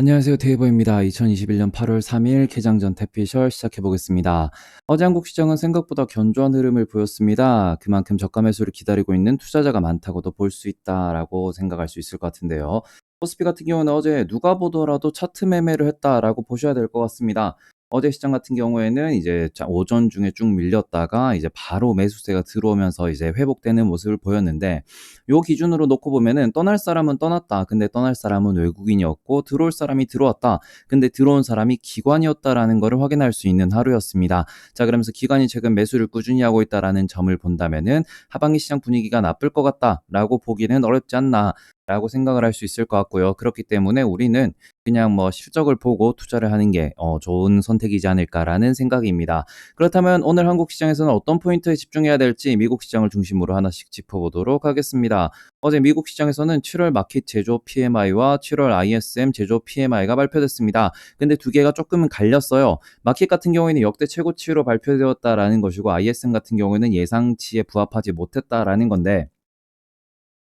안녕하세요. 데이버입니다. 2021년 8월 3일 개장 전 태피셜 시작해 보겠습니다. 어제 한국 시장은 생각보다 견조한 흐름을 보였습니다. 그만큼 저가 매수를 기다리고 있는 투자자가 많다고도 볼 수 있다라고 생각할 수 있을 것 같은데요. 코스피 같은 경우는 어제 누가 보더라도 차트 매매를 했다라고 보셔야 될 것 같습니다. 어제 시장 같은 경우에는 이제 자- 오전 중에 쭉 밀렸다가 이제 바로 매수세가 들어오면서 이제 회복되는 모습을 보였는데 요 기준으로 놓고 보면은 떠날 사람은 떠났다. 근데 떠날 사람은 외국인이었고 들어올 사람이 들어왔다. 근데 들어온 사람이 기관이었다라는 것을 확인할 수 있는 하루였습니다. 자, 그러면서 기관이 최근 매수를 꾸준히 하고 있다라는 점을 본다면은 하반기 시장 분위기가 나쁠 것 같다라고 보기는 어렵지 않나. 라고 생각을 할 수 있을 것 같고요. 그렇기 때문에 우리는 그냥 뭐 실적을 보고 투자를 하는 게 어, 좋은 선택이지 않을까라는 생각입니다. 그렇다면 오늘 한국 시장에서는 어떤 포인트에 집중해야 될지 미국 시장을 중심으로 하나씩 짚어보도록 하겠습니다. 어제 미국 시장에서는 7월 마켓 제조 PMI와 7월 ISM 제조 PMI가 발표됐습니다. 근데 두 개가 조금은 갈렸어요. 마켓 같은 경우에는 역대 최고치로 발표되었다라는 것이고 ISM 같은 경우에는 예상치에 부합하지 못했다라는 건데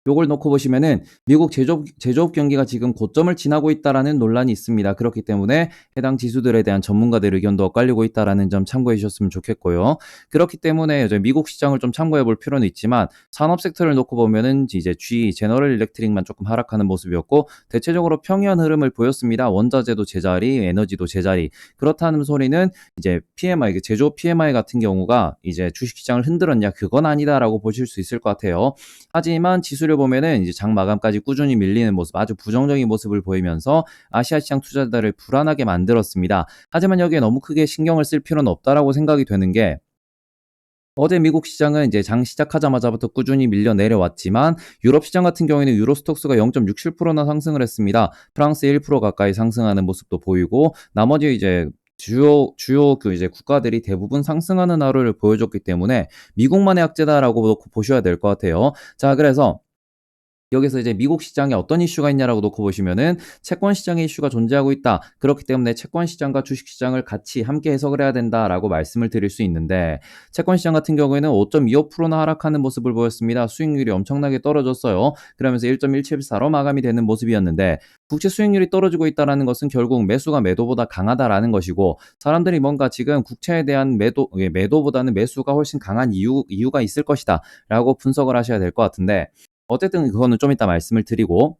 요걸 놓고 보시면은 미국 제조업, 제조업 경기가 지금 고점을 지나고 있다라는 논란이 있습니다. 그렇기 때문에 해당 지수들에 대한 전문가들 의견도 엇갈리고 있다라는 점 참고해 주셨으면 좋겠고요. 그렇기 때문에 이제 미국 시장을 좀 참고해 볼 필요는 있지만 산업 섹터를 놓고 보면은 이제 G 제너럴 일렉트릭만 조금 하락하는 모습이었고 대체적으로 평이한 흐름을 보였습니다. 원자재도 제자리, 에너지도 제자리. 그렇다는 소리는 이제 PMI, 그 제조업 PMI 같은 경우가 이제 주식 시장을 흔들었냐 그건 아니다라고 보실 수 있을 것 같아요. 하지만 지수를 보면은 이제 장 마감까지 꾸준히 밀리는 모습, 아주 부정적인 모습을 보이면서 아시아 시장 투자자들을 불안하게 만들었습니다. 하지만 여기에 너무 크게 신경을 쓸 필요는 없다라고 생각이 되는 게 어제 미국 시장은 이제 장 시작하자마자부터 꾸준히 밀려 내려왔지만 유럽 시장 같은 경우에는 유로 스톡스가 0.67%나 상승을 했습니다. 프랑스 1% 가까이 상승하는 모습도 보이고 나머지 이제 주요 주요 그 이제 국가들이 대부분 상승하는 하루를 보여줬기 때문에 미국만의 악재다라고 놓고 보셔야 될 것 같아요. 자, 그래서 여기서 이제 미국 시장에 어떤 이슈가 있냐라고 놓고 보시면은 채권 시장의 이슈가 존재하고 있다. 그렇기 때문에 채권 시장과 주식 시장을 같이 함께 해석을 해야 된다라고 말씀을 드릴 수 있는데 채권 시장 같은 경우에는 5.25%나 하락하는 모습을 보였습니다. 수익률이 엄청나게 떨어졌어요. 그러면서 1.174로 마감이 되는 모습이었는데 국채 수익률이 떨어지고 있다라는 것은 결국 매수가 매도보다 강하다라는 것이고 사람들이 뭔가 지금 국채에 대한 매도 예, 매도보다는 매수가 훨씬 강한 이유 이유가 있을 것이다라고 분석을 하셔야 될 것 같은데 어쨌든 그거는 좀 이따 말씀을 드리고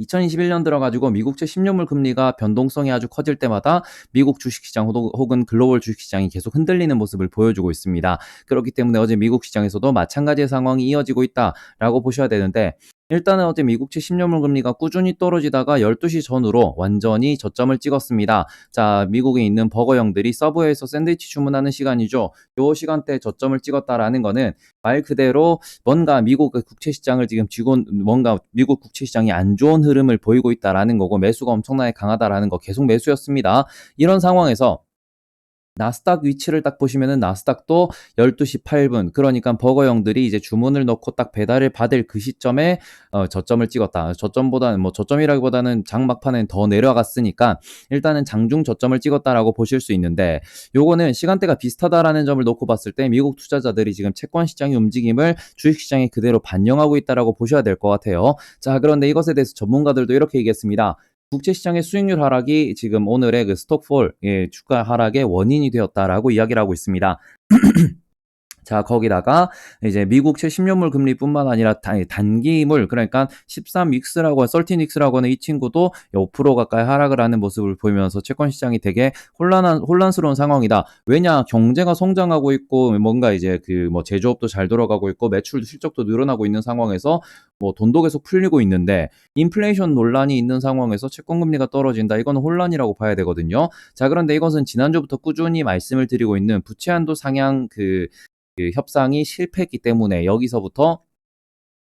2021년 들어가지고 미국채 10년물 금리가 변동성이 아주 커질 때마다 미국 주식시장 혹은 글로벌 주식시장이 계속 흔들리는 모습을 보여주고 있습니다. 그렇기 때문에 어제 미국 시장에서도 마찬가지의 상황이 이어지고 있다라고 보셔야 되는데 일단은 어제 미국채 10년물 금리가 꾸준히 떨어지다가 12시 전후로 완전히 저점을 찍었습니다. 자, 미국에 있는 버거형들이 서브웨이에서 샌드위치 주문하는 시간이죠. 요 시간대 저점을 찍었다라는 거는 말 그대로 뭔가 미국 국채 시장을 지금 쥐고 뭔가 미국 국채 시장이 안 좋은 흐름을 보이고 있다라는 거고 매수가 엄청나게 강하다라는 거 계속 매수였습니다. 이런 상황에서 나스닥 위치를 딱 보시면은 나스닥도 12시 8분 그러니까 버거형들이 이제 주문을 넣고 딱 배달을 받을 그 시점에 어, 저점을 찍었다. 저점보다는 뭐 저점이라기보다는 장 막판엔 더 내려갔으니까 일단은 장중 저점을 찍었다라고 보실 수 있는데 요거는 시간대가 비슷하다라는 점을 놓고 봤을 때 미국 투자자들이 지금 채권 시장의 움직임을 주식 시장에 그대로 반영하고 있다라고 보셔야 될 것 같아요. 자, 그런데 이것에 대해서 전문가들도 이렇게 얘기했습니다. 국채 시장의 수익률 하락이 지금 오늘의 그 스톡폴 예, 주가 하락의 원인이 되었다라고 이야기를 하고 있습니다. 자, 거기다가 이제 미국 채 10년물 금리뿐만 아니라 단기물 그러니까 13윅스라고 13윅스라고 하는 이 친구도 5% 가까이 하락을 하는 모습을 보이면서 채권 시장이 되게 혼란한 혼란스러운 상황이다. 왜냐? 경제가 성장하고 있고 뭔가 이제 그 뭐 제조업도 잘 돌아가고 있고 매출도 실적도 늘어나고 있는 상황에서 뭐 돈도 계속 풀리고 있는데 인플레이션 논란이 있는 상황에서 채권 금리가 떨어진다. 이거는 혼란이라고 봐야 되거든요. 자, 그런데 이것은 지난주부터 꾸준히 말씀을 드리고 있는 부채 한도 상향 그, 그 협상이 실패했기 때문에 여기서부터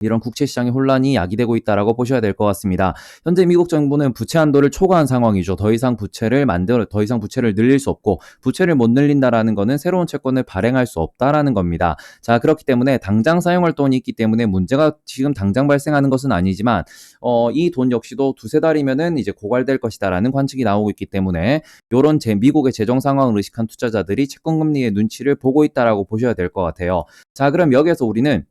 이런 국채 시장의 혼란이 야기되고 있다라고 보셔야 될 것 같습니다. 현재 미국 정부는 부채 한도를 초과한 상황이죠. 더 이상 부채를 만들 더 이상 부채를 늘릴 수 없고 부채를 못 늘린다라는 것은 새로운 채권을 발행할 수 없다라는 겁니다. 자, 그렇기 때문에 당장 사용할 돈이 있기 때문에 문제가 지금 당장 발생하는 것은 아니지만 어, 이 돈 역시도 두세 달이면은 이제 고갈될 것이다라는 관측이 나오고 있기 때문에 요런 제 미국의 재정 상황을 의식한 투자자들이 채권 금리의 눈치를 보고 있다라고 보셔야 될 것 같아요. 자, 그럼 여기에서 우리는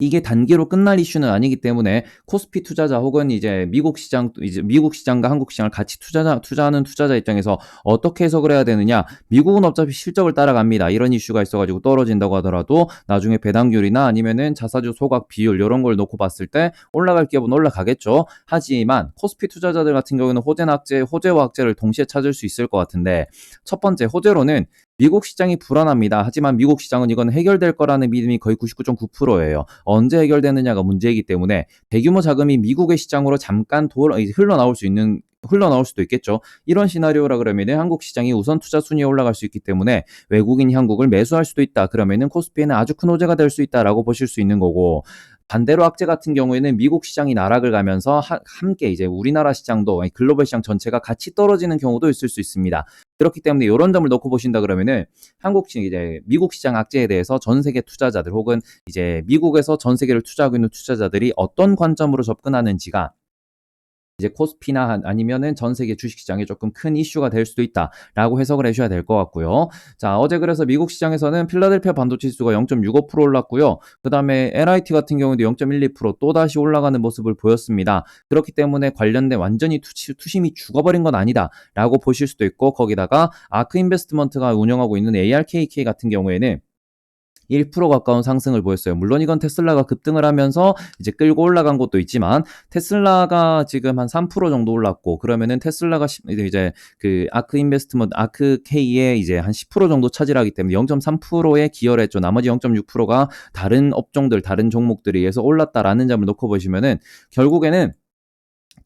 이게 단기로 끝날 이슈는 아니기 때문에 코스피 투자자 혹은 이제 미국 시장 이제 미국 시장과 한국 시장을 같이 투자자 투자하는 투자자 입장에서 어떻게 해석을 해야 되느냐? 미국은 어차피 실적을 따라갑니다. 이런 이슈가 있어가지고 떨어진다고 하더라도 나중에 배당률이나 아니면은 자사주 소각 비율 이런 걸 놓고 봤을 때 올라갈 기업은 올라가겠죠. 하지만 코스피 투자자들 같은 경우는 호재나 악재, 호재와 악재를 동시에 찾을 수 있을 것 같은데 첫 번째 호재로는 미국 시장이 불안합니다. 하지만 미국 시장은 이건 해결될 거라는 믿음이 거의 99.9%예요. 언제 해결되느냐가 문제이기 때문에 대규모 자금이 미국의 시장으로 잠깐 돌아, 흘러나올 수 있는 흘러나올 수도 있겠죠. 이런 시나리오라 그러면은 한국 시장이 우선 투자 순위에 올라갈 수 있기 때문에 외국인이 한국을 매수할 수도 있다. 그러면은 코스피에는 아주 큰 호재가 될 수 있다라고 보실 수 있는 거고 반대로 악재 같은 경우에는 미국 시장이 나락을 가면서 하, 함께 이제 우리나라 시장도 글로벌 시장 전체가 같이 떨어지는 경우도 있을 수 있습니다. 그렇기 때문에 이런 점을 놓고 보신다 그러면은 한국 시 이제 미국 시장 악재에 대해서 전 세계 투자자들 혹은 이제 미국에서 전 세계를 투자하고 있는 투자자들이 어떤 관점으로 접근하는지가 이제 코스피나 아니면은 전 세계 주식시장에 조금 큰 이슈가 될 수도 있다라고 해석을 해주셔야 될 것 같고요. 자 어제 그래서 미국 시장에서는 필라델피아 반도체 지수가 0.65% 올랐고요. 그 다음에 LIT 같은 경우도 0.12%또 다시 올라가는 모습을 보였습니다. 그렇기 때문에 관련된 완전히 투시, 투심이 죽어버린 건 아니다라고 보실 수도 있고 거기다가 아크 인베스트먼트가 운영하고 있는 ARKK 같은 경우에는 1% 가까운 상승을 보였어요. 물론 이건 테슬라가 급등을 하면서 이제 끌고 올라간 것도 있지만 테슬라가 지금 한 3% 정도 올랐고 그러면은 테슬라가 이제 그 아크 인베스트먼트 아크 K의 이제 한 10% 정도 차지하기 때문에 0.3%에 기여를 했죠. 나머지 0.6%가 다른 업종들, 다른 종목들에 의해서 올랐다라는 점을 놓고 보시면은 결국에는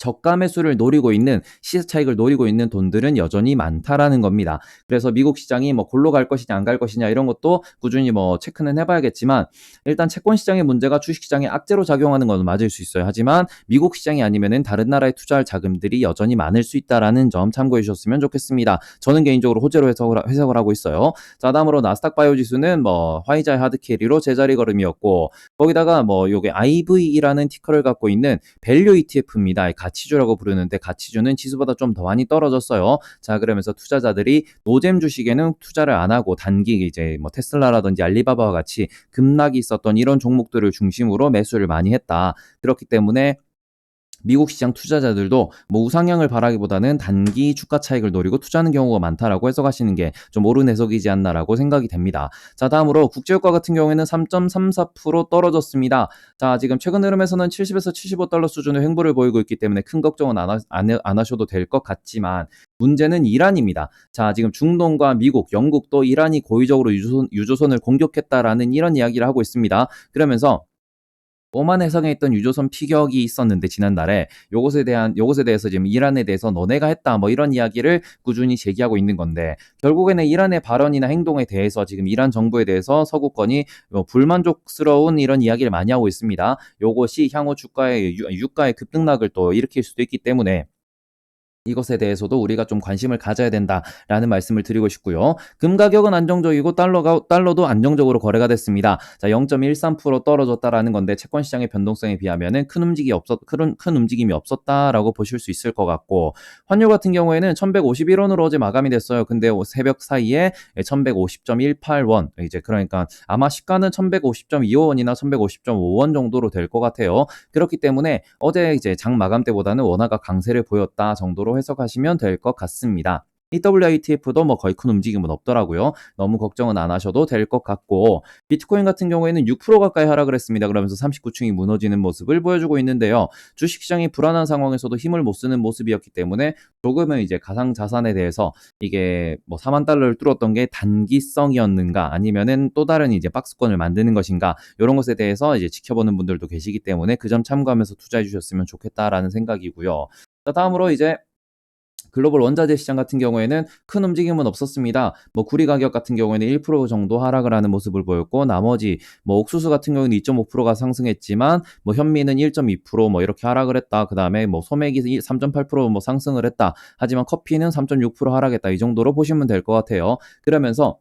저가 매수를 노리고 있는 시세 차익을 노리고 있는 돈들은 여전히 많다라는 겁니다. 그래서 미국 시장이 뭐 골로 갈 것이냐 안 갈 것이냐 이런 것도 꾸준히 뭐 체크는 해봐야겠지만 일단 채권 시장의 문제가 주식 시장에 악재로 작용하는 건 맞을 수 있어요. 하지만 미국 시장이 아니면은 다른 나라에 투자할 자금들이 여전히 많을 수 있다라는 점 참고해 주셨으면 좋겠습니다. 저는 개인적으로 호재로 해석을, 해석을 하고 있어요. 자 다음으로 나스닥 바이오 지수는 뭐 화이자의 하드 캐리로 제자리 걸음이었고 거기다가 뭐 요게 IV라는 티커를 갖고 있는 밸류 ETF입니다. 가치주라고 부르는데 가치주는 지수보다 좀 더 많이 떨어졌어요. 자, 그러면서 투자자들이 노잼 주식에는 투자를 안 하고 단기 이제 뭐 테슬라라든지 알리바바와 같이 급락이 있었던 이런 종목들을 중심으로 매수를 많이 했다. 그렇기 때문에 미국 시장 투자자들도 뭐 우상향을 바라기보다는 단기 주가 차익을 노리고 투자하는 경우가 많다라고 해석하시는 게 좀 옳은 해석이지 않나라고 생각이 됩니다. 자, 다음으로 국제유가 같은 경우에는 3.34% 떨어졌습니다. 자, 지금 최근 흐름에서는 70에서 75달러 수준의 횡보를 보이고 있기 때문에 큰 걱정은 안, 하, 안, 안 하셔도 될 것 같지만 문제는 이란입니다. 자, 지금 중동과 미국, 영국도 이란이 고의적으로 유조선, 유조선을 공격했다라는 이런 이야기를 하고 있습니다. 그러면서 오만 해상에 있던 유조선 피격이 있었는데 지난달에 요것에 대한 요것에 대해서 지금 이란에 대해서 너네가 했다 뭐 이런 이야기를 꾸준히 제기하고 있는 건데 결국에는 이란의 발언이나 행동에 대해서 지금 이란 정부에 대해서 서구권이 뭐 불만족스러운 이런 이야기를 많이 하고 있습니다. 요것이 향후 주가의 유가의 급등락을 또 일으킬 수도 있기 때문에 이것에 대해서도 우리가 좀 관심을 가져야 된다라는 말씀을 드리고 싶고요. 금 가격은 안정적이고 달러가 달러도 안정적으로 거래가 됐습니다. 자, 0.13% 떨어졌다라는 건데 채권 시장의 변동성에 비하면은 큰 움직임이 없었 큰, 큰 움직임이 없었다라고 보실 수 있을 것 같고 환율 같은 경우에는 1,151원으로 어제 마감이 됐어요. 근데 새벽 사이에 1,150.18원 이제 그러니까 아마 시가는 1,150.25원이나 1,150.5원 정도로 될 것 같아요. 그렇기 때문에 어제 이제 장 마감 때보다는 원화가 강세를 보였다 정도로 해석하시면 될 것 같습니다. EWITF도 뭐 거의 큰 움직임은 없더라고요. 너무 걱정은 안 하셔도 될 것 같고 비트코인 같은 경우에는 6% 가까이 하락을 했습니다. 그러면서 39층이 무너지는 모습을 보여주고 있는데요. 주식시장이 불안한 상황에서도 힘을 못 쓰는 모습이었기 때문에 조금은 이제 가상 자산에 대해서 이게 뭐 4만 달러를 뚫었던 게 단기성이었는가 아니면은 또 다른 이제 박스권을 만드는 것인가 이런 것에 대해서 이제 지켜보는 분들도 계시기 때문에 그 점 참고하면서 투자해 주셨으면 좋겠다라는 생각이고요. 자, 다음으로 이제 글로벌 원자재 시장 같은 경우에는 큰 움직임은 없었습니다. 뭐 구리 가격 같은 경우에는 1% 정도 하락을 하는 모습을 보였고 나머지 뭐 옥수수 같은 경우는 2.5%가 상승했지만 뭐 현미는 1.2%뭐 이렇게 하락을 했다. 그다음에 뭐 소맥이 3.8%뭐 상승을 했다. 하지만 커피는 3.6% 하락했다. 이 정도로 보시면 될 것 같아요. 그러면서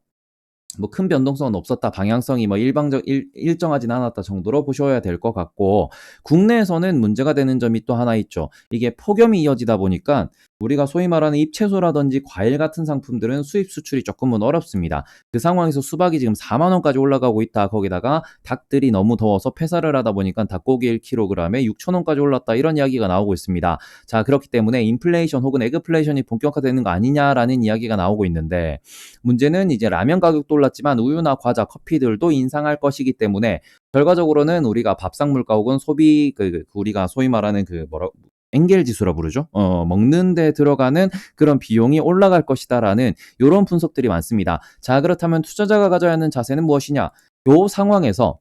뭐큰 변동성은 없었다. 방향성이 뭐 일방적 일, 일정하진 않았다 정도로 보셔야 될 것 같고 국내에서는 문제가 되는 점이 또 하나 있죠. 이게 폭염이 이어지다 보니까 우리가 소위 말하는 잎채소라든지 과일 같은 상품들은 수입 수출이 조금은 어렵습니다. 그 상황에서 수박이 지금 4만 원까지 올라가고 있다. 거기다가 닭들이 너무 더워서 폐사를 하다 보니까 닭고기 1kg에 6천 원까지 올랐다. 이런 이야기가 나오고 있습니다. 자, 그렇기 때문에 인플레이션 혹은 에그플레이션이 본격화되는 거 아니냐라는 이야기가 나오고 있는데 문제는 이제 라면 가격도 올랐지만 우유나 과자, 커피들도 인상할 것이기 때문에 결과적으로는 우리가 밥상 물가 혹은 소비 그, 그 우리가 소위 말하는 그 뭐라 엔겔 지수라 부르죠. 어, 먹는 데 들어가는 그런 비용이 올라갈 것이다라는 이런 분석들이 많습니다. 자, 그렇다면 투자자가 가져야 하는 자세는 무엇이냐? 요 상황에서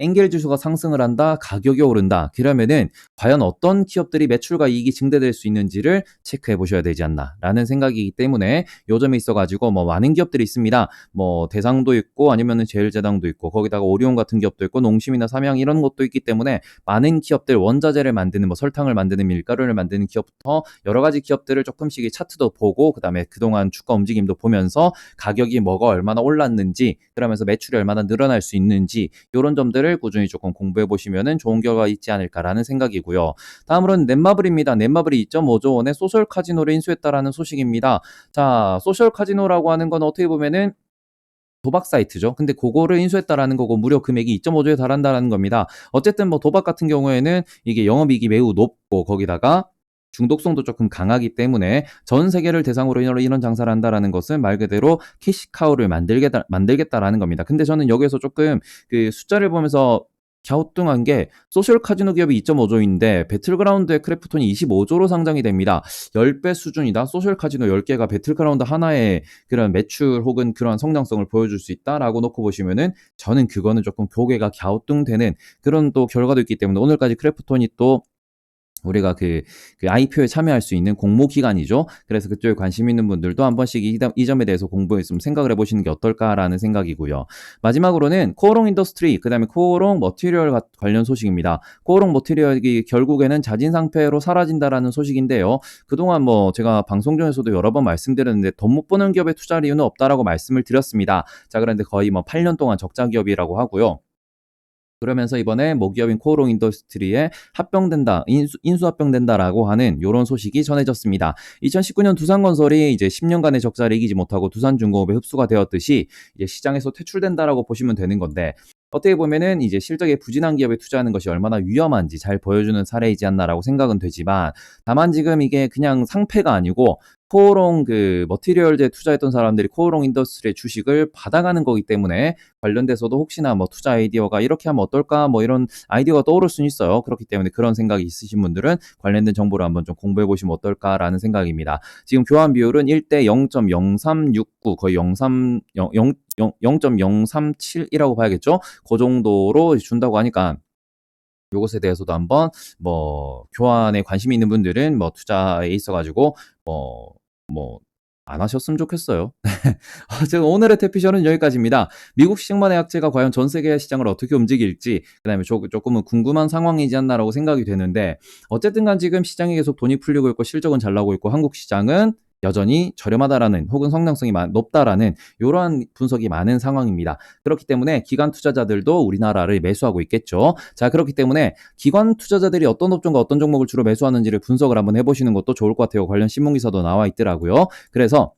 엔겔 지수가 상승을 한다, 가격이 오른다. 그러면은 과연 어떤 기업들이 매출과 이익이 증대될 수 있는지를 체크해 보셔야 되지 않나라는 생각이기 때문에 요 점에 있어 가지고 뭐 많은 기업들이 있습니다. 뭐 대상도 있고 아니면은 제일제당도 있고 거기다가 오리온 같은 기업도 있고 농심이나 삼양 이런 것도 있기 때문에 많은 기업들 원자재를 만드는 뭐 설탕을 만드는 밀가루를 만드는 기업부터 여러 가지 기업들을 조금씩 이 차트도 보고 그다음에 그동안 주가 움직임도 보면서 가격이 뭐가 얼마나 올랐는지 그러면서 매출이 얼마나 늘어날 수 있는지 이런 점들을 꾸준히 조금 공부해 보시면은 좋은 결과 있지 않을까라는 생각이고요. 다음으로는 넷마블입니다. 넷마블이 2.5조 원의 소셜 카지노를 인수했다라는 소식입니다. 자, 소셜 카지노라고 하는 건 어떻게 보면은 도박 사이트죠. 근데 그거를 인수했다라는 거고 무려 금액이 2.5조에 달한다라는 겁니다. 어쨌든 뭐 도박 같은 경우에는 이게 영업이익이 매우 높고 거기다가 중독성도 조금 강하기 때문에 전 세계를 대상으로 이런, 이런 장사를 한다라는 것은 말 그대로 캐시카우를 만들겠다, 만들겠다라는 겁니다. 근데 저는 여기에서 조금 그 숫자를 보면서 갸우뚱한 게 소셜 카지노 기업이 2.5조인데 배틀그라운드의 크래프톤이 25조로 상장이 됩니다. 10배 수준이다. 소셜 카지노 10개가 배틀그라운드 하나의 그런 매출 혹은 그런 성장성을 보여줄 수 있다라고 놓고 보시면은 저는 그거는 조금 교계가 갸우뚱되는 그런 또 결과도 있기 때문에 오늘까지 크래프톤이 또 우리가 그, 그 IPO에 참여할 수 있는 공모 기간이죠. 그래서 그쪽에 관심 있는 분들도 한 번씩 이, 이 점에 대해서 공부했으면 생각을 해보시는 게 어떨까라는 생각이고요. 마지막으로는 코오롱 인더스트리, 그 다음에 코오롱 머티리얼 관련 소식입니다. 코오롱 머티리얼이 결국에는 자진 상패로 사라진다라는 소식인데요. 그동안 뭐 제가 방송 중에서도 여러 번 말씀드렸는데 돈 못 버는 기업에 투자할 이유는 없다라고 말씀을 드렸습니다. 자, 그런데 거의 뭐 8년 동안 적자 기업이라고 하고요. 그러면서 이번에 모기업인 코오롱 인더스트리에 합병된다, 인수, 합병된다라고 하는 이런 소식이 전해졌습니다. 2019년 두산건설이 이제 10년간의 적자를 이기지 못하고 두산중공업에 흡수가 되었듯이 이제 시장에서 퇴출된다라고 보시면 되는 건데 어떻게 보면은 이제 실적에 부진한 기업에 투자하는 것이 얼마나 위험한지 잘 보여주는 사례이지 않나라고 생각은 되지만 다만 지금 이게 그냥 상패가 아니고 코오롱 그 머티리얼즈에 투자했던 사람들이 코오롱 인더스트리의 주식을 받아가는 거기 때문에 관련돼서도 혹시나 뭐 투자 아이디어가 이렇게 하면 어떨까 뭐 이런 아이디어가 떠오를 수는 있어요. 그렇기 때문에 그런 생각이 있으신 분들은 관련된 정보를 한번 좀 공부해 보시면 어떨까라는 생각입니다. 지금 교환 비율은 1대 0.0369 거의 03 0, 0 0.037이라고 봐야겠죠. 그 정도로 준다고 하니까 요것에 대해서도 한번 뭐 교환에 관심이 있는 분들은 뭐 투자에 있어 가지고 뭐뭐 안 하셨으면 좋겠어요. 제가 오늘의 태피셜은 여기까지입니다. 미국 시장만의 약재가 과연 전 세계 시장을 어떻게 움직일지 그 다음에 조금은 궁금한 상황이지 않나라고 생각이 되는데 어쨌든 간 지금 시장이 계속 돈이 풀리고 있고 실적은 잘 나오고 있고 한국 시장은 여전히 저렴하다라는 혹은 성장성이 높다라는 이러한 분석이 많은 상황입니다. 그렇기 때문에 기관 투자자들도 우리나라를 매수하고 있겠죠. 자, 그렇기 때문에 기관 투자자들이 어떤 업종과 어떤 종목을 주로 매수하는지를 분석을 한번 해보시는 것도 좋을 것 같아요. 관련 신문 기사도 나와 있더라고요. 그래서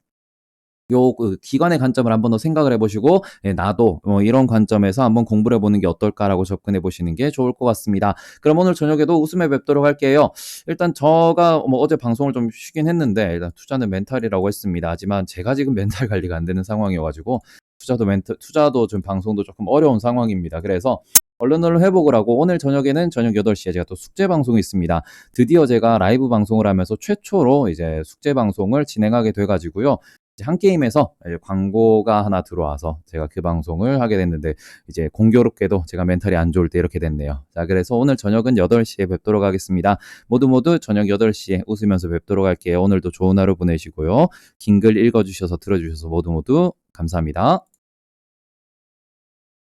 요그 기관의 관점을 한번 더 생각을 해보시고 예, 나도 뭐 이런 관점에서 한번 공부를 해보는 게 어떨까라고 접근해 보시는 게 좋을 것 같습니다. 그럼 오늘 저녁에도 웃음에 뵙도록 할게요. 일단 저가 뭐 어제 방송을 좀 쉬긴 했는데 일단 투자는 멘탈이라고 했습니다. 하지만 제가 지금 멘탈 관리가 안 되는 상황이어가지고 투자도 멘탈 투자도 좀 방송도 조금 어려운 상황입니다. 그래서 얼른 얼른 회복을 하고 오늘 저녁에는 저녁 8시에 제가 또 숙제 방송이 있습니다. 드디어 제가 라이브 방송을 하면서 최초로 이제 숙제 방송을 진행하게 돼 가지고요. 한 게임에서 광고가 하나 들어와서 제가 그 방송을 하게 됐는데 이제 공교롭게도 제가 멘탈이 안 좋을 때 이렇게 됐네요. 자, 그래서 오늘 저녁은 8시에 뵙도록 하겠습니다. 모두 모두 저녁 8시에 웃으면서 뵙도록 할게요. 오늘도 좋은 하루 보내시고요. 긴 글 읽어주셔서 들어주셔서 모두 모두 감사합니다.